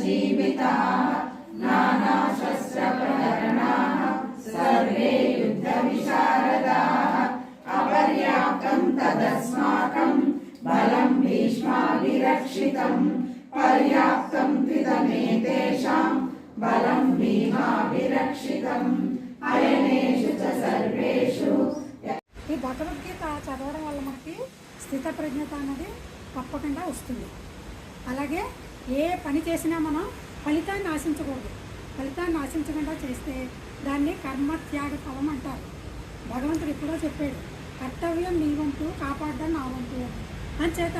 जीविताः नानाशस्त्रप्रहरणाः सर्वे युद्धविशारदाः अपर्याप्तं तदस्माकं बलं भीष्माभिरक्षितम् पर्याप्तं त्विदमेतेषां बलं भीमाभिरक्षितम् अयनेषु च सर्वेषु ఈ భగవద్గీత చదవడం వల్ల మనకి స్థితప్రజ్ఞత అనేది తప్పకుండా వస్తుంది అలాగే ఏ పని చేసినా మనం ఫలితాన్ని ఆశించకూడదు. ఫలితాన్ని ఆశించకుండా చేస్తే దాన్ని కర్మ త్యాగ ఫలం అంటారు. భగవంతుడు ఎప్పుడో చెప్పాడు కర్తవ్యం నీ వంతు కాపాడడం నా వంతు అని అంచేత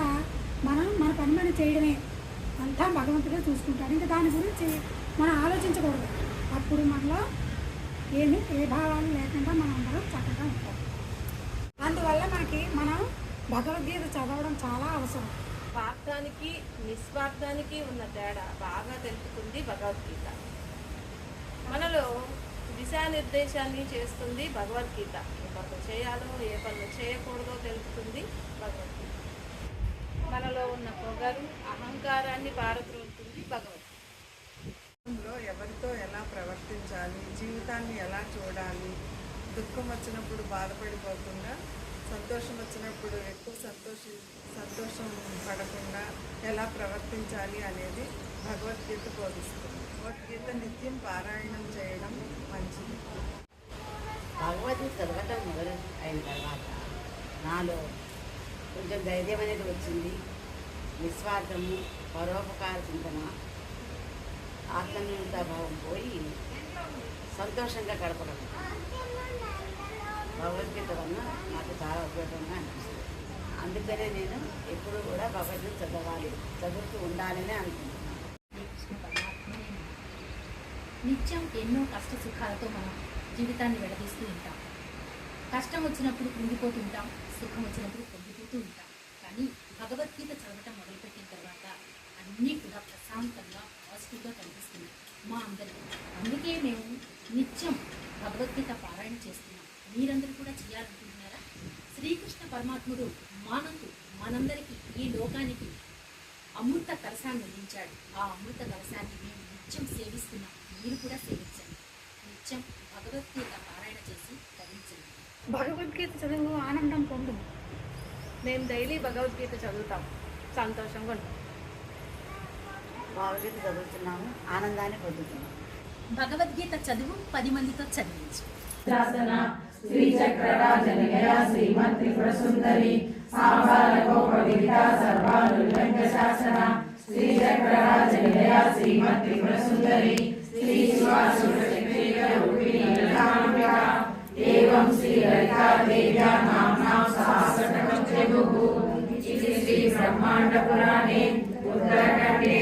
మనం మన పని మనం చేయడమే. అంతా భగవంతుడే చూసుకుంటాడు. ఇంకా దాని గురించి మనం ఆలోచించకూడదు. అప్పుడు మనలో ఏమి ఏ భావాలు లేకుండా మనం అందరం చక్కగా ఉంటాం. అందువల్ల మనకి మనం భగవద్గీత చదవడం చాలా అవసరం. స్వార్థానికి నిస్వార్థానికి ఉన్న తేడా బాగా తెలుపుతుంది భగవద్గీత. మనలో దిశానిర్దేశాన్ని చేస్తుంది భగవద్గీత. ఏ పనులు చేయాలో ఏ పనులు చేయకూడదో తెలుపుతుంది భగవద్గీత. మనలో ఉన్న పొగరు అహంకారాన్ని పారద్రోలుతుంది భగవద్గీత. ఎవరితో ఎలా ప్రవర్తించాలి? జీవితాన్ని ఎలా చూడాలి? దుఃఖం వచ్చినప్పుడు బాధపడిపోకుండా సంతోషం వచ్చినప్పుడు ఎక్కువ సంతోష సంతోషం పడకుండా ఎలా ప్రవర్తించాలి అనేది భగవద్గీత బోధిస్తుంది. భగవద్గీత నిత్యం పారాయణం చేయడం మంచిది. భగవద్గీత చదవటం మొదలు అయిన తర్వాత నాలో కొంచెం ధైర్యం అనేది వచ్చింది. నిస్వార్థము పరోపకార చింతన ఆత్మన్యూనతా భావం పోయి సంతోషంగా గడపడం. భగవద్గీత వలన చాలా ఉపయోగంగా అనిపిస్తుంది. అందుకనే నేను ఎప్పుడు కూడా భగవద్గీత చదవాలి చదువుతూ ఉండాలని అనుకుంటున్నాను. నిత్యం ఎన్నో కష్ట సుఖాలతో మనం జీవితాన్ని విడదీస్తూ ఉంటాం. కష్టం వచ్చినప్పుడు కృంగిపోతుంటాం సుఖం వచ్చినప్పుడు పొంగిపోతూ ఉంటాం. కానీ భగవద్గీత చదవటం మొదలుపెట్టిన తర్వాత అన్నీ కూడా ప్రశాంతంగా పాజిటివ్గా కనిపిస్తుంది మా అందరికీ. అందుకే మేము నిత్యం భగవద్గీత పారాయణ చేస్తున్నాం. మీరందరూ కూడా చేయాలి. పరమాత్ముడు మానకు మనందరికీ ఈ లోకానికి అమృత కలశాన్ని అందించాడు. ఆ అమృత కలశాన్ని మేము నిత్యం సేవిస్తున్నాం. మీరు కూడా సేవించండి. నిత్యం భగవద్గీత పారాయణ చేసి ధరించండి భగవద్గీత చదువు ఆనందం పొందు మేము డైలీ భగవద్గీత చదువుతాం. సంతోషంగా ఉంటాం. భగవద్గీత చదువుతున్నాము. ఆనందాన్ని పొందుతున్నాము. భగవద్గీత చదువు పది మందితో చదివించు. శాసన శ్రీచక్రరాజనిలయ శ్రీమత్రిపురసుందరి సాంబారగోపవిదిత సర్వానుల్లంఘ శాసన శ్రీచక్రరాజనిలయ శ్రీ శ్రీ లలితా దేవ్యా నామ్నా సహస్రకం శ్రీ బ్రహ్మాండ పురాణే ఉత్తరఖండే